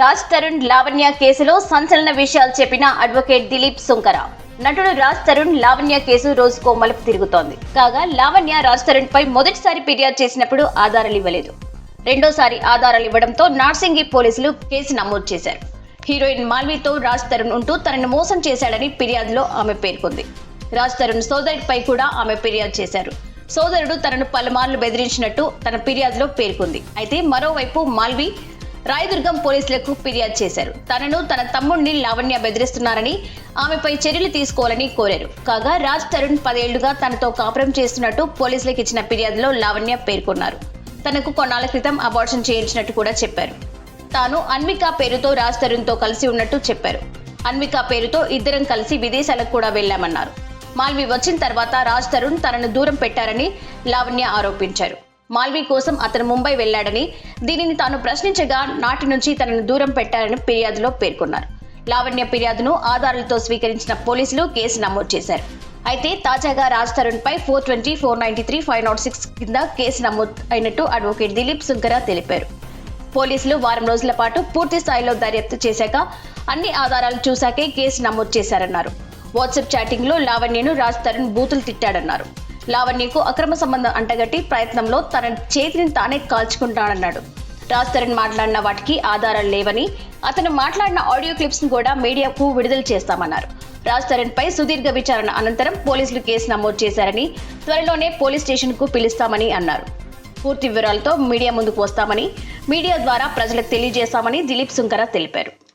రాజ్ తరుణ్ లావణ్య కేసులో సంచలన విషయాలు చెప్పిన అడ్వకేట్ దిలీప్ సుంకర. నటుడు రాజ్ తరుణ్ లావణ్య కేసు రోజుకో మలుపు తిరుగుతోంది. కాగా లావణ్య రాజ్ తరుణ్ పై మొదటిసారి ఫిర్యాదు చేసినప్పుడు ఆధారాలు ఇవ్వలేదు. రెండోసారి ఆధారాలు ఇవ్వడంతో నార్సింగి పోలీసులు కేసు నమోదు చేశారు. హీరోయిన్ మాల్వీతో రాజ్ తరుణ్ ఉంటూ తనను మోసం చేశాడని ఫిర్యాదులో ఆమె పేర్కొంది. రాజ్ తరుణ్ సోదరుడిపై కూడా ఆమె ఫిర్యాదు చేశారు. సోదరుడు తనను పలుమార్లు బెదిరించినట్టు తన ఫిర్యాదులో పేర్కొంది. అయితే మరోవైపు మాల్వి రాయదుర్గం పోలీసులకు ఫిర్యాదు చేశారు. తనను తన తమ్ముడిని లావణ్య బెదిరిస్తున్నారని ఆమెపై చర్యలు తీసుకోవాలని కోరారు. కాగా రాజ్ తరుణ్ పదేళ్ళుగా తనతో కాపురం చేస్తున్నట్టు పోలీసులకు ఇచ్చిన ఫిర్యాదులో లావణ్య పేర్కొన్నారు. తనకు కొన్నాళ్ళ క్రితం అబార్షన్ చేయించినట్టు కూడా చెప్పారు. తాను అన్విక పేరుతో రాజ్ తరుణ్తో కలిసి ఉన్నట్టు చెప్పారు. అన్విక పేరుతో ఇద్దరం కలిసి విదేశాలకు కూడా వెళ్ళామన్నారు మాల్వి వచ్చిన తర్వాత రాజ్ తరుణ్ తనను దూరం పెట్టారని లావణ్య ఆరోపించారు. మాల్వి కోసం అతను ముంబై వెళ్ళాడని దీనిని తాను ప్రశ్నించగా నాటి నుంచి తనను దూరం పెట్టారని ఫిర్యాదులో పేర్కొన్నారు. లావణ్య ఫిర్యాదును ఆధారాలతో స్వీకరించిన పోలీసులు కేసు నమోదు చేశారు. అయితే తాజాగా రాజ్ తరుణ్ పై four twenty four ninety three five nought six కింద కేసు నమోదు అయినట్టు అడ్వకేట్ దిలీప్ సుంకర తెలిపారు. పోలీసులు వారం రోజుల పాటు పూర్తి స్థాయిలో దర్యాప్తు చేశాక అన్ని ఆధారాలు చూశాకే కేసు నమోదు చేశారన్నారు. వాట్సాప్ చాటింగ్లో లావణ్యను రాజ్ తరుణ్ బూతులు తిట్టాడన్నారు. లావణ్యకు అక్రమ సంబంధం అంటగట్టి ప్రయత్నంలో తన చేతిని తానే కాల్చుకుంటాడన్నాడు రాజ్ తరుణ్ మాట్లాడిన వాటికి ఆధారాలు లేవని అతను మాట్లాడిన ఆడియో క్లిప్స్ను కూడా మీడియాకు విడుదల చేస్తామన్నారు. రాజ్ తరుణ్ పై సుదీర్ఘ విచారణ అనంతరం పోలీసులు కేసు నమోదు చేశారని త్వరలోనే పోలీస్ స్టేషన్కు పిలుస్తామని అన్నారు. పూర్తి వివరాలతో మీడియా ముందుకు వస్తామని మీడియా ద్వారా ప్రజలకు తెలియజేస్తామని దిలీప్ సుంకర తెలిపారు.